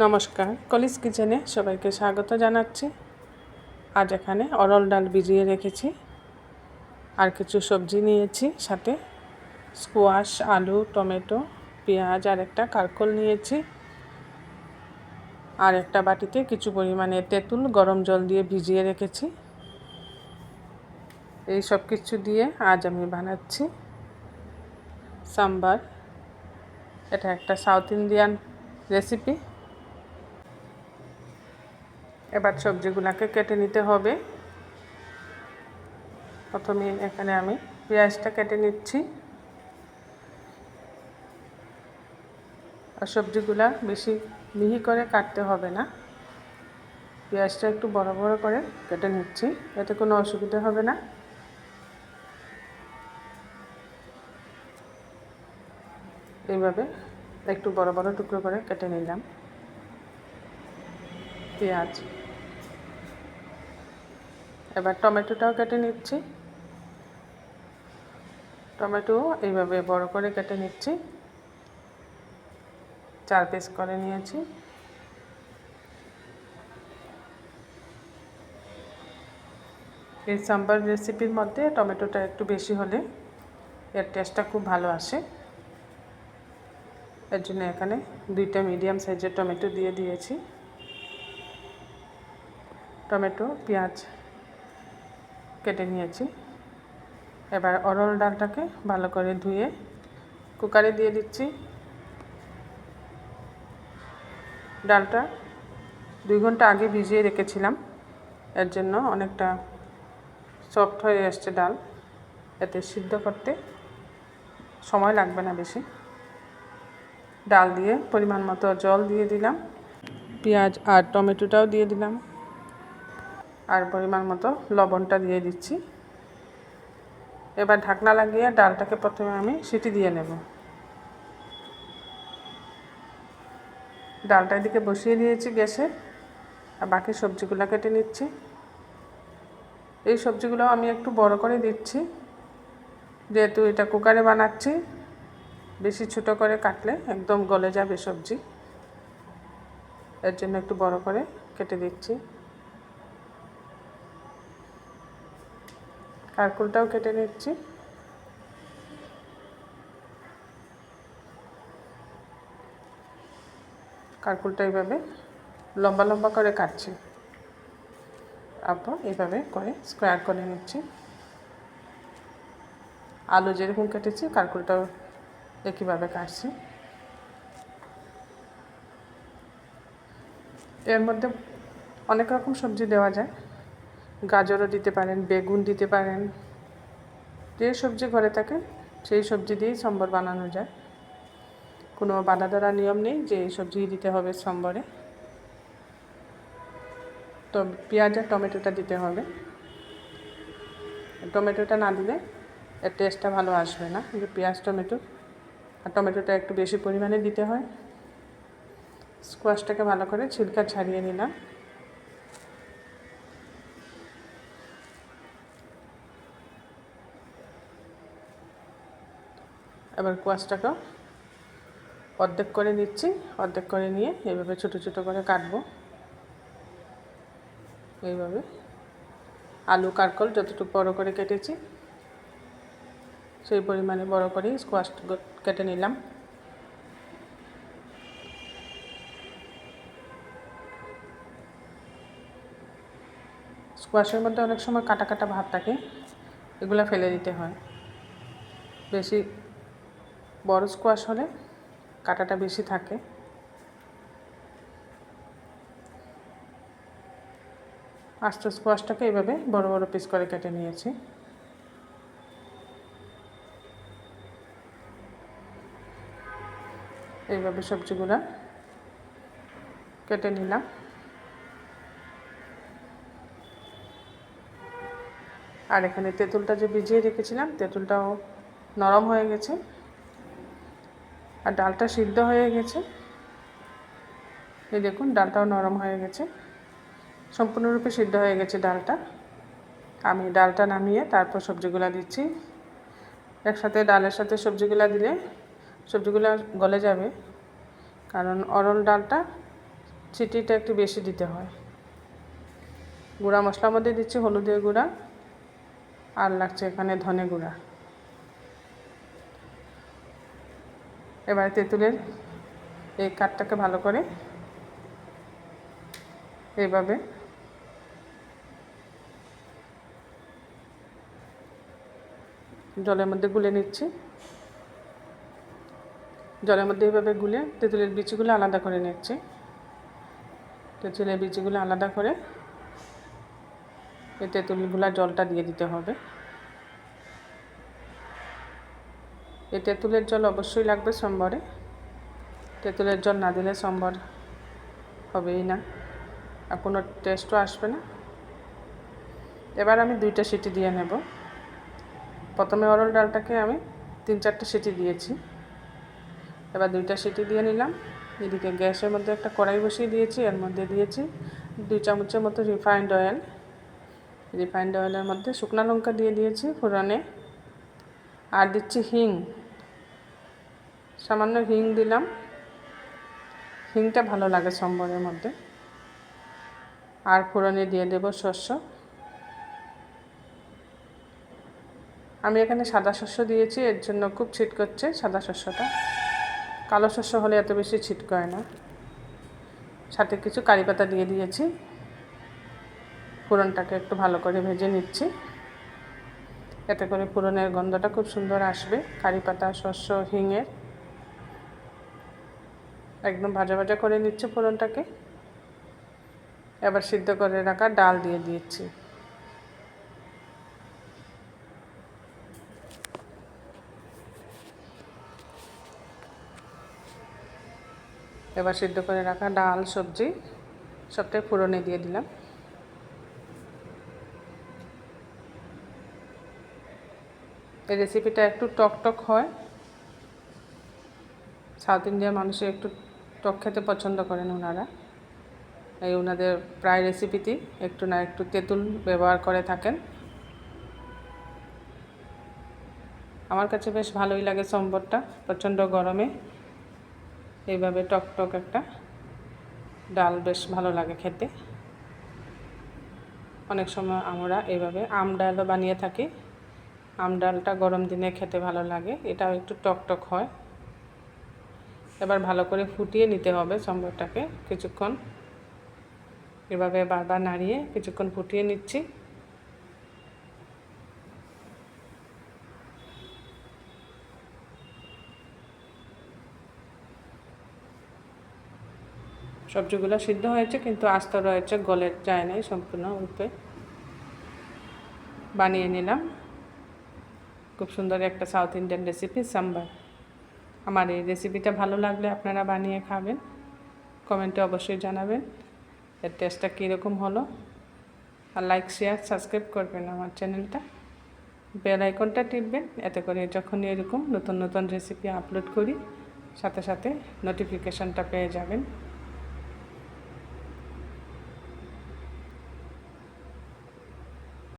নমস্কার, কলিস কিচেনে সবাইকে স্বাগত জানাচ্ছি। আজ এখানে অরল ডাল ভিজিয়ে রেখেছি, আর কিছু সবজি নিয়েছি, সাথে স্কোয়াশ, আলু, টমেটো, পেঁয়াজ, আর একটা কারকল নিয়েছি। আর একটা বাটিতে কিছু পরিমাণে তেঁতুল গরম জল দিয়ে ভিজিয়ে রেখেছি। এই সব কিছু দিয়ে আজ আমি বানাচ্ছি সাম্বার। এটা একটা সাউথ ইন্ডিয়ান রেসিপি। এবার সবজিগুলোকে কেটে নিতে হবে। প্রথমে এখানে আমি পেঁয়াজটা কেটে নিচ্ছি। আর সবজিগুলা বেশি মিহি করে কাটতে হবে না। পেঁয়াজটা একটু বড় বড় করে কেটে নিচ্ছি, এতে কোনো অসুবিধা হবে না। এইভাবে একটু বড় বড় টুকরো করে কেটে নিলাম। পেঁয়াজ এবার টমেটোটাও কেটে নিচ্ছি। টমেটো এইভাবে বড় করে কেটে নিচ্ছি। চার পিস করে নিয়েছি। এই সাম্বার রেসিপির মধ্যে টমেটোটা একটু বেশি হলে এর টেস্টটা খুব ভালো আসে। এর জন্য এখানে দুইটা মিডিয়াম সাইজের টমেটো দিয়ে দিয়েছি। টমেটো, পেঁয়াজ কেটে নিয়েছি। এবার অরল ডালটাকে ভালো করে ধুয়ে কুকারে দিয়ে দিচ্ছি। ডালটা দুই ঘণ্টা আগে ভিজিয়ে রেখেছিলাম। এর জন্য অনেকটা সফট হয়ে এসছে ডাল। এতে সিদ্ধ করতে সময় লাগবে না বেশি। ডাল দিয়ে পরিমাণ মতো জল দিয়ে দিলাম। পেঁয়াজ আর টমেটোটাও দিয়ে দিলাম। আর পরিমাণ মতো লবণটা দিয়ে দিচ্ছি। এবার ঢাকনা লাগিয়ে ডালটাকে প্রথমে আমি সিটি দিয়ে নেব। ডালটা এদিকে বসিয়ে দিয়েছি গ্যাসে, আর বাকি সবজিগুলো কেটে নিচ্ছি। এই সবজিগুলো আমি একটু বড় করে দিচ্ছি। যেহেতু এটা কুকারে বানাচ্ছি, বেশি ছোটো করে কাটলে একদম গলে যাবে সবজি। এর জন্য একটু বড় করে কেটে দিচ্ছি। কারকুলটাও কেটে নিচ্ছি। কারকুলটা এইভাবে লম্বা লম্বা করে কাটছি। তারপর এইভাবে করে স্কোয়ার করে নিচ্ছি। আলু যেরকম কেটেছি কারকুলটাও একইভাবে কাটছি। এর মধ্যে অনেক রকম সবজি দেওয়া যায়। গাজরও দিতে পারেন, বেগুন দিতে পারেন। যে সবজি ঘরে থাকে, সেই সবজি দিয়েই সম্বর বানানো যায়। কোনো বাধা ধরা নিয়ম নেই যে এই সবজি দিতে হবে সম্বরে। তো পেঁয়াজ আর টমেটোটা দিতে হবে। টমেটোটা না দিলে এর টেস্টটা ভালো আসবে না, কিন্তু পেঁয়াজ, টমেটো আর টমেটোটা একটু বেশি পরিমাণে দিতে হয়। স্কোয়াশটাকে ভালো করে ছিলকা ছাড়িয়ে নিলাম। এবার কোয়াশটাকে অর্ধেক করে নিচ্ছি, অর্ধেক করে নিয়ে এইভাবে ছোটো ছোটো করে কাটবো। এইভাবে আলু কারকল যতটুকু বড় করে কেটেছি, সেই পরিমাণে বড় করেই স্কোয়াশ কেটে নিলাম। স্কোয়াশের মধ্যে অনেক সময় কাটা কাটা ভাব থাকে, এগুলো ফেলে দিতে হয়। বেশি বড় স্কোয়াশ হলে কাটাটা বেশি থাকে। আস্ত স্কোয়াশটাকে এইভাবে বড় বড় পিস করে কেটে নিয়েছি। এইভাবে সবজিগুলো কেটে নিলাম। আর এখানে তেঁতুলটা যে ভিজিয়ে রেখেছিলাম, তেঁতুলটাও নরম হয়ে গেছে। আর ডালটা সিদ্ধ হয়ে গেছে। এই দেখুন, ডালটাও নরম হয়ে গেছে। সম্পূর্ণরূপে সিদ্ধ হয়ে গেছে ডালটা। আমি ডালটা নামিয়ে তারপর সবজিগুলো দিচ্ছি। একসাথে ডালের সাথে সবজিগুলো দিলে সবজিগুলো গলে যাবে, কারণ অরল ডালটা চিটিটা একটু বেশি দিতে হয়। গুঁড়া মশলার মধ্যে দিচ্ছি হলুদের গুঁড়া, আর লাগছে এখানে ধনে গুঁড়া। এবার তেঁতুলের এই কাঠটাকে ভালো করে এইভাবে জলের মধ্যে গুলে নিচ্ছি। জলের মধ্যে এইভাবে গুলে তেঁতুলের বিচিগুলো আলাদা করে নিচ্ছি। তেঁতুলের বিচিগুলো আলাদা করে এই তেঁতুলগুলা জলটা দিয়ে দিতে হবে। এই তেঁতুলের জল অবশ্যই লাগবে সোমবারে। তেঁতুলের জল না দিলে সোমবার হবেই না আর কোনো টেস্টও আসবে না। এবার আমি দুইটা সিটি দিয়ে নেব। প্রথমে অরল ডালটাকে আমি তিন চারটে সিটি দিয়েছি। এবার দুইটা সিটি দিয়ে নিলাম। এদিকে গ্যাসের মধ্যে একটা কড়াই বসিয়ে দিয়েছি, এর মধ্যে দিয়েছি দুই চামচের মতো রিফাইন্ড অয়েল রিফাইন্ড অয়েলের মধ্যে শুকনো লঙ্কা দিয়ে দিয়েছি ফোড়নে। আর দিচ্ছি হিং। সামান্য হিং দিলাম। হিংটা ভালো লাগে সম্বরের মধ্যে। আর ফোড়নে দিয়ে দেব শস্য। আমি এখানে সাদা শস্য দিয়েছি, এর জন্য খুব ছিট সাদা শস্যটা। কালো শস্য হলে এত বেশি ছিটকয় না। সাথে কিছু কারি পাতা দিয়ে দিয়েছি। ফোড়নটাকে একটু ভালো করে ভেজে নিচ্ছি। এতে করে ফোড়নের গন্ধটা খুব সুন্দর আসবে। কারি পাতা, শস্য, হিঙের একদম ভাজা ভাজা করে নিচ্ছে ফোড়নটাকে। এবার সিদ্ধ করে রাখা ডাল দিয়ে দিয়েছি। এবার সিদ্ধ করে রাখা ডাল, সবজি সবটাই ফোড়নে দিয়ে দিলাম। এই রেসিপিটা একটু টক টক হয়। সাউথ ইন্ডিয়ার মানুষের একটু টক খেতে পছন্দ করেন ওনারা এই ওনাদের প্রায় রেসিপিতেই একটু না একটু তেঁতুল ব্যবহার করে থাকেন। আমার কাছে বেশ ভালোই লাগে সম্বরটা, প্রচণ্ড গরমে। এইভাবে টক টক একটা ডাল বেশ ভালো লাগে খেতে। অনেক সময় আমরা এইভাবে আম ডালও বানিয়ে থাকি। আম ডালটা গরম দিনে খেতে ভালো লাগে, এটাও একটু টক টক হয়। এবার ভালো করে ফুটিয়ে নিতে হবে সম্বরটাকে কিছুক্ষণ। এভাবে বারবার নাড়িয়ে কিছুক্ষণ ফুটিয়ে নিচ্ছি। সবজিগুলো সিদ্ধ হয়েছে, কিন্তু আস্ত রয়েছে, গলে যায় নাই সম্পূর্ণ রূপে বানিয়ে নিলাম। খুব সুন্দর একটা সাউথ ইন্ডিয়ান রেসিপি, সাম্বার। আমার এই রেসিপিটা ভালো লাগলে আপনারা বানিয়ে খাবেন। কমেন্টে অবশ্যই জানাবেন। এর টেস্টটা কীরকম হলো? আর লাইক শেয়ার সাবস্ক্রাইব করবেন আমার চ্যানেলটা বেল আইকনটা টিপবেন। এতে করে যখনই এরকম নতুন নতুন রেসিপি আপলোড করি, সাথে সাথে নোটিফিকেশানটা পেয়ে যাবেন।